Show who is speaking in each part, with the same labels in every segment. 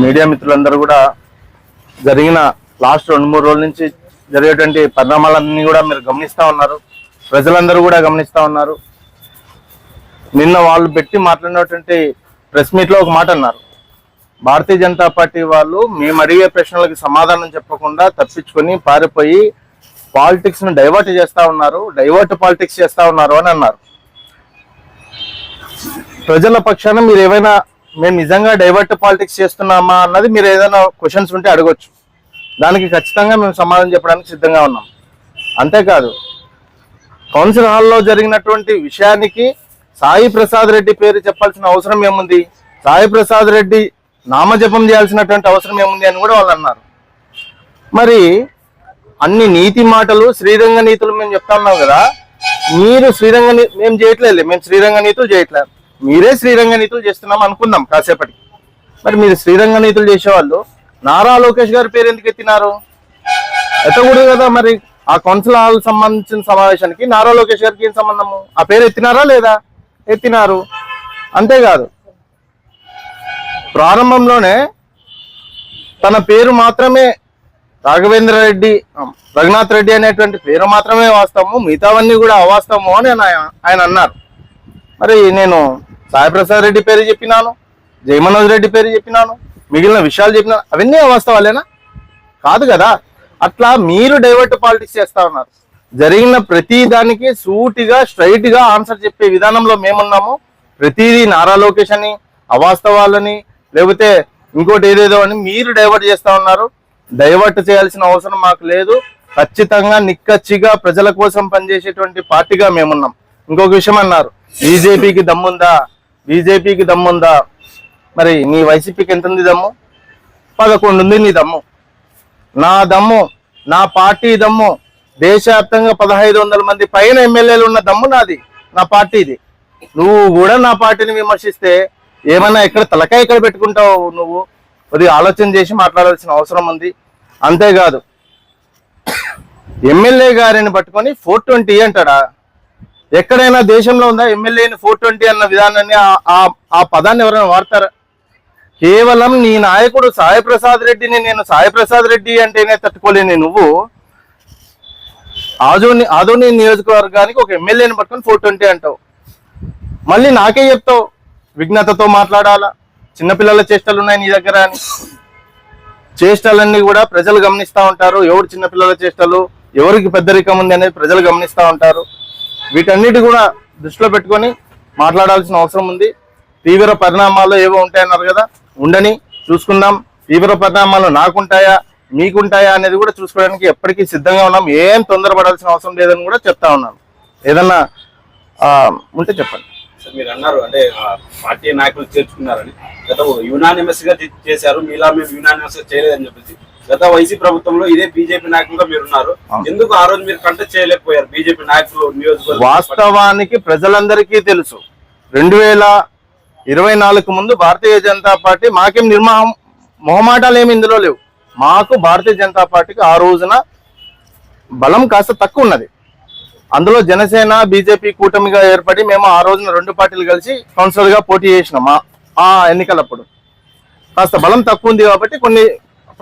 Speaker 1: Media మిత్రులందరూ కూడా జరిగిన లాస్ట్ రెండు మూడు రోజుల నుంచి జరిగేటువంటి పరిణామాలన్నీ కూడా మీరు గమనిస్తూ ఉన్నారు. ప్రజలందరూ కూడా గమనిస్తూ ఉన్నారు. నిన్న వాళ్ళు పెట్టి మాట్లాడినటువంటి ప్రెస్ మీట్లో ఒక మాట అన్నారు. భారతీయ జనతా పార్టీ వాళ్ళు మేము అడిగే ప్రశ్నలకు సమాధానం చెప్పకుండా తప్పించుకొని పారిపోయి పాలిటిక్స్ను డైవర్ట్ చేస్తూ ఉన్నారు. డైవర్ట్ పాలిటిక్స్ చేస్తా ఉన్నారు అని అన్నారు. ప్రజల పక్షాన మీరు ఏమైనా మేము నిజంగా డైవర్ట్ పాలిటిక్స్ చేస్తున్నామా అన్నది మీరు ఏదైనా క్వశ్చన్స్ ఉంటే అడగొచ్చు. దానికి ఖచ్చితంగా మేము సమాధానం చెప్పడానికి సిద్ధంగా ఉన్నాం. అంతేకాదు కౌన్సిల్ హాల్లో జరిగినటువంటి విషయానికి సాయి ప్రసాద్ రెడ్డి పేరు చెప్పాల్సిన అవసరం ఏముంది? సాయి ప్రసాద్ రెడ్డి నామజపం చేయాల్సినటువంటి అవసరం ఏముంది అని కూడా వాళ్ళు అన్నారు. మరి అన్ని నీతి మాటలు శ్రీరంగ నీతులు మేము చెప్తా ఉన్నాం కదా మీరు శ్రీరంగ మేము చేయట్లేదు మేము శ్రీరంగ నీతులు చేయట్లేదు. మీరే శ్రీరంగ నీతులు చేస్తున్నాం అనుకుందాం కాసేపటి మరి మీరు శ్రీరంగ నీతులు చేసేవాళ్ళు నారా లోకేష్ గారి పేరు ఎందుకు ఎత్తినారు? ఎత్తకూడదు కదా మరి? ఆ కౌన్సిల్ హాల్ సంబంధించిన సమావేశానికి నారా లోకేష్ గారికి ఏం సంబంధము? ఆ పేరు ఎత్తినారా లేదా? ఎత్తినారు. అంతేకాదు ప్రారంభంలోనే తన పేరు మాత్రమే రాఘవేంద్ర రెడ్డి రఘునాథ్ రెడ్డి అనేటువంటి పేరు మాత్రమే వాస్తవము మిగతావన్నీ కూడా అవాస్తవము అని ఆయన ఆయన అన్నారు. మరి నేను సాయిప్రసాద్ రెడ్డి పేరు చెప్పినాను జయమనోజ్ రెడ్డి పేరు చెప్పినాను మిగిలిన విషయాలు చెప్పినాను అవన్నీ వాస్తవాలేనా కాదు కదా. అట్లా మీరు డైవర్ట్ పాలిటిక్స్ చేస్తా ఉన్నారు. జరిగిన ప్రతి దానికి సూటిగా స్ట్రైట్గా ఆన్సర్ చెప్పే విధానంలో మేమున్నాము. ప్రతిదీ నారా లోకేష్ అని అవాస్తవాలని లేకపోతే ఇంకోటి ఏదేదో అని మీరు డైవర్ట్ చేస్తా ఉన్నారు. డైవర్ట్ చేయాల్సిన అవసరం మాకు లేదు. ఖచ్చితంగా నిక్కచ్చిగా ప్రజల కోసం పనిచేసేటువంటి పార్టీగా మేమున్నాం. ఇంకొక విషయం అన్నారు. బీజేపీకి దమ్ముందా? బీజేపీకి దమ్ముందా? మరి నీ వైసీపీకి ఎంత ఉంది దమ్ము? పదకొండు ఉంది నీ దమ్ము. నా దమ్ము నా పార్టీ దమ్ము దేశవ్యాప్తంగా పదహైదు వందల మంది పైన ఎమ్మెల్యేలు ఉన్న దమ్ము నాది నా పార్టీది. నువ్వు కూడా నా పార్టీని విమర్శిస్తే ఏమన్నా ఎక్కడ తలకాయ ఎక్కడ పెట్టుకుంటావు నువ్వు? కొద్దిగా ఆలోచన చేసి మాట్లాడాల్సిన అవసరం ఉంది. అంతేకాదు ఎమ్మెల్యే గారిని పట్టుకొని ఫోర్ ట్వంటీ అంటాడా? ఎక్కడైనా దేశంలో ఉందా ఎమ్మెల్యేని ఫోర్ ట్వంటీ అన్న విధానాన్ని ఆ- ఆ- పదాన్ని ఎవరైనా వాడతారా? కేవలం నీ నాయకుడు సాయిప్రసాద్ రెడ్డిని నేను సాయిప్రసాద్ రెడ్డి అంటేనే తట్టుకోలేని నువ్వు. ఆదోని ఆదోని నియోజకవర్గానికి ఒక ఎమ్మెల్యేని పట్టుకొని ఫోర్ ట్వంటీ అంటావు. మళ్ళీ నాకే చెప్తావు. విఘ్నతతో మాట్లాడాలా? చిన్నపిల్లల చేష్టలు ఉన్నాయి నీ దగ్గర అని. చేష్టలన్నీ కూడా ప్రజలు గమనిస్తూ ఉంటారు. ఎవరు చిన్నపిల్లల చేష్టలు? ఎవరికి పెద్దరికం ఉంది అనేది ప్రజలు గమనిస్తూ ఉంటారు. వీటన్నిటి కూడా దృష్టిలో పెట్టుకొని మాట్లాడాల్సిన అవసరం ఉంది. తీవ్ర పరిణామాలు ఏవో ఉంటాయన్నారు కదా ఉండని చూసుకుందాం. తీవ్ర పరిణామాలు నాకుంటాయా మీకుంటాయా అనేది కూడా చూసుకోవడానికి ఎప్పటికీ సిద్ధంగా ఉన్నాం. ఏం తొందరపడాల్సిన అవసరం లేదని కూడా చెప్తా ఉన్నాను. ఏదన్నా ఉంటే చెప్పండి.
Speaker 2: మీరు అన్నారు అంటే పార్టీ నాయకులు చేర్చుకున్నారని. గత యునానిమస్గా చేశారు మీలా మేము యునానిమస్గా చేయలేదని చెప్పేసి గత వైసీ ప్రభుత్వంలో ఇదే బీజేపీ నాయకులుగా మీరున్నారు. ఎందుకు ఆ రోజు మీరు కంటెస్ట్ చేయలేకపోయారు? బీజేపీ నాయకులు నియోజకవర్గం
Speaker 1: వాస్తవానికి ప్రజలందరికీ తెలుసు. రెండు వేల ఇరవై నాలుగు ముందు భారతీయ జనతా పార్టీ మాకేం నిర్మాహం మొహమాటాలు ఏమి ఇందులో లేవు. మాకు భారతీయ జనతా పార్టీకి ఆ రోజున బలం కాస్త తక్కువ ఉన్నది. అందులో జనసేన బీజేపీ కూటమిగా ఏర్పడి మేము ఆ రోజున రెండు పార్టీలు కలిసి కౌన్సిలర్గా పోటీ చేసినాం ఆ- ఆ ఎన్నికలప్పుడు. కాస్త బలం తక్కువ ఉంది కాబట్టి కొన్ని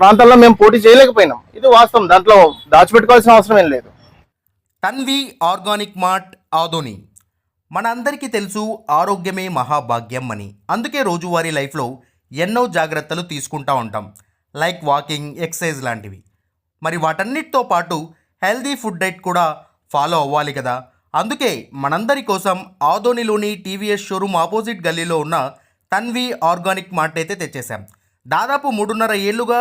Speaker 1: ప్రాంతాల్లో మేము పోటీ చేయలేకపోయినాం. ఇది వాస్తవం. దాంట్లో దాచిపెట్టుకోవాల్సిన అవసరం ఏం లేదు.
Speaker 3: Tanvi organic mart Adoni. మనందరికీ తెలుసు ఆరోగ్యమే మహాభాగ్యం అని. అందుకే రోజువారీ లైఫ్లో ఎన్నో జాగ్రత్తలు తీసుకుంటా ఉంటాం. లైక్ వాకింగ్ ఎక్సర్సైజ్ లాంటివి. మరి వాటన్నిటితో పాటు హెల్దీ ఫుడ్ డైట్ కూడా ఫాలో అవ్వాలి కదా. అందుకే మనందరి కోసం ఆదోనిలోని టీవీఎస్ షోరూమ్ ఆపోజిట్ గల్లీలో ఉన్న తన్వి ఆర్గానిక్ మార్ట్ అయితే తెచ్చేసాం దాదాపు మూడున్నర ఏళ్ళుగా